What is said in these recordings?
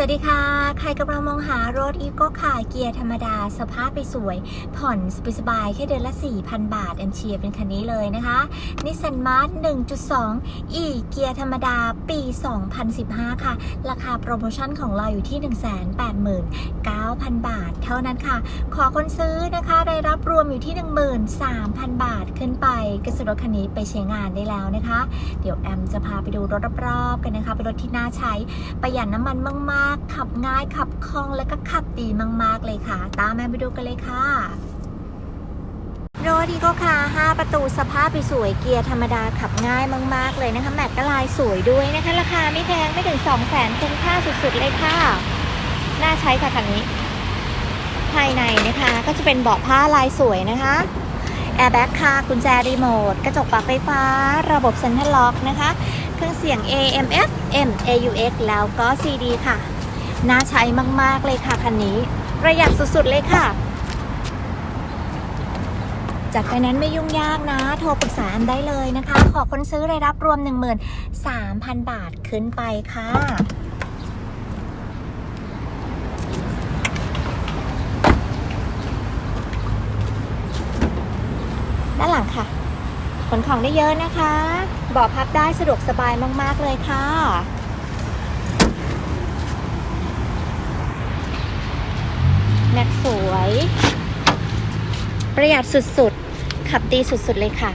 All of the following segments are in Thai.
สวัสดีค่ะ ใครกำลังมองหารถอีโก้ค่ะ เกียร์ธรรมดา สภาพไปสวย ผ่อนสบายแค่เดือนละ 4,000 บาท แอมเชียร์เป็นคันนี้เลยนะคะนิสสันมาร์ท1.2 e เกียร์ธรรมดาปี 2015 ค่ะ ราคาโปรโมชั่นของเราอยู่ที่ 9,000 บาท เท่านั้นค่ะ ขอคนซื้อนะคะได้รับรวมอยู่ที่ 13,000 บาทขึ้นไปก็สำหรับคันนี้ไปใช้งานได้แล้วนะคะ เดี๋ยวแอมจะพาไปดูรถรอบๆกันนะคะ เป็นรถที่น่าใช้ประหยัดน้ำมันมากๆ ขับง่ายขับคล่องและก็ขับดีมากๆเลยค่ะ ตามแม่ไปดูกันเลยค่ะรถอีก้คาร์5ประตูสภาพสวยเกียร์ธรรมดาขับง่ายมาก ๆ เลยนะคะ แม็กก็ลายสวยด้วยนะคะ ราคาไม่แพงไม่ถึง 2 0 0 0 0 0คุ้มค่าสุด ๆ เลยค่ะ น่าใช้ค่ะคันนี้ ภายในนะคะก็จะเป็นเบาะผ้าลายสวยนะคะแอร์แบ็กค่ะกุญแจรีโมท กระจกปรับไฟฟ้า ระบบเซ็นทรัลล็อกนะคะ เครื่องเสียง AM FM AUX แล้วก็ CD ค่ะ น่าใช้มาก ๆ เลยค่ะคันนี้ ประหยัดสุด ๆ เลยค่ะจัดไฟแนนซ์ไม่ยุ่งยากนะ โทรปรึกษาอันได้เลยนะคะ ขอคนซื้อรายรับรวม 13,000 บาทขึ้นไปค่ะ ด้านหลังค่ะ ขนของได้เยอะนะคะเบาะพับได้สะดวกสบายมาก ๆ เลยค่ะ แม็กสวย ประหยัดสุด ๆ ขับดีสุด ๆ เลยค่ะ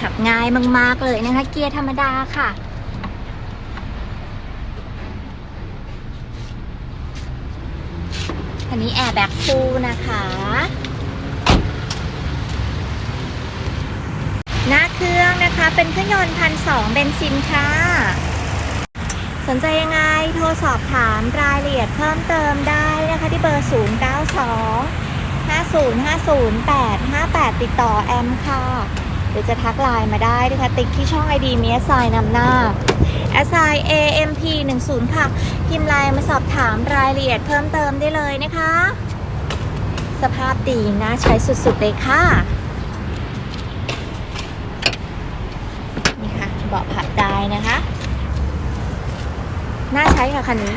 ขับง่ายมาก ๆ เลยนะคะ เกียร์ธรรมดาค่ะ คันนี้แอร์แบ็กฟูนะคะ หน้าเครื่องนะคะเป็นเครื่องยนต์พันสองเบนซินค่ะ สนใจยังไงโทรสอบถามรายละเอียดเพิ่มเติมได้นะคะที่เบอร์ 0 9 2 5 0 5 0 8 5 8 ติดต่อแอมค่ะ รือจะทักไลน์มาได้นะคะติ๊กที่ช่อง ID มี s ไ i นำหน้า s i AMP 1 0ค่ะ พิมพ์ไลน์มาสอบถามรายละเอียดเพิ่มเติมได้เลยนะคะ สภาพดีน่าใช้สุดๆเลยค่ะ นี่ค่ะเบาะพับได้นะคะ น่าใช้ค่ะคันนี้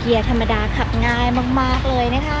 เกียร์ธรรมดาขับง่ายมากๆเลยนะคะ